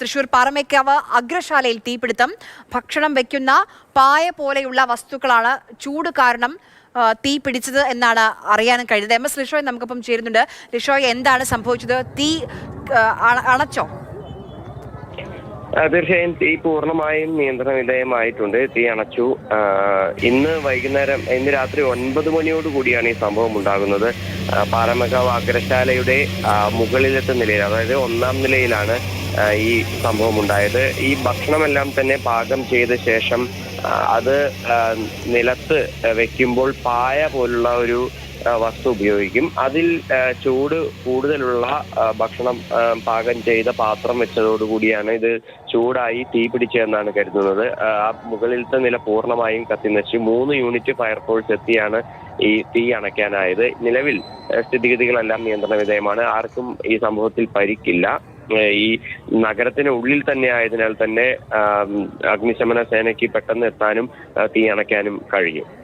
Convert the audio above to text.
തൃശൂർ പാറമേക്കാവ് അഗ്രശാലയിൽ തീപിടുത്തം. ഭക്ഷണം വെക്കുന്ന പായ പോലെയുള്ള വസ്തുക്കളാണ് ചൂട് കാരണം തീ പിടിച്ചത് എന്നാണ് അറിയാൻ കഴിഞ്ഞത് എം. എസ്. ലിഷോയ് നമുക്കിപ്പം ചേരുന്നുണ്ട്. ലിഷോയ് എന്താണ് സംഭവിച്ചത്? തീ അണച്ചോ? തീർച്ചയായും തീ പൂർണമായും നിയന്ത്രണ വിധേയമായിട്ടുണ്ട്. തീ അണച്ചു. ഇന്ന് വൈകുന്നേരം ഇന്ന് രാത്രി ഒൻപത് മണിയോട് കൂടിയാണ് ഈ സംഭവം ഉണ്ടാകുന്നത്. പാറമക്കാവ് അഗ്രശാലയുടെ മുകളിലത്തെ നിലയിൽ അതായത് ഒന്നാം നിലയിലാണ് ഈ സംഭവം ഉണ്ടായത് ഈ ഭക്ഷണമെല്ലാം തന്നെ പാകം ചെയ്ത ശേഷം അത് നിലത്ത് വെക്കുമ്പോൾ പായ പോലുള്ള ഒരു വസ്തു ഉപയോഗിക്കും. അതിൽ ചൂട് കൂടുതലുള്ള ഭക്ഷണം പാകം ചെയ്ത പാത്രം വെച്ചതോടുകൂടിയാണ് ഇത് ചൂടായി തീ പിടിച്ചതെന്നാണ് കരുതുന്നത്. ആ മുകളിലത്തെ നില പൂർണമായും കത്തിനശിച്ചു. മൂന്ന് യൂണിറ്റ് ഫയർഫോഴ്സ് എത്തിയാണ് ഈ തീ അണയ്ക്കാനായത്. നിലവിൽ സ്ഥിതിഗതികളെല്ലാം നിയന്ത്രണ വിധേയമാണ് ആർക്കും ഈ സംഭവത്തിൽ പരിക്കില്ല. ഈ നഗരത്തിന് ഉള്ളിൽ തന്നെ ആയതിനാൽ തന്നെ അഗ്നിശമന സേനയ്ക്ക് പെട്ടെന്ന് എത്താനും തീ അണയ്ക്കാനും കഴിയും.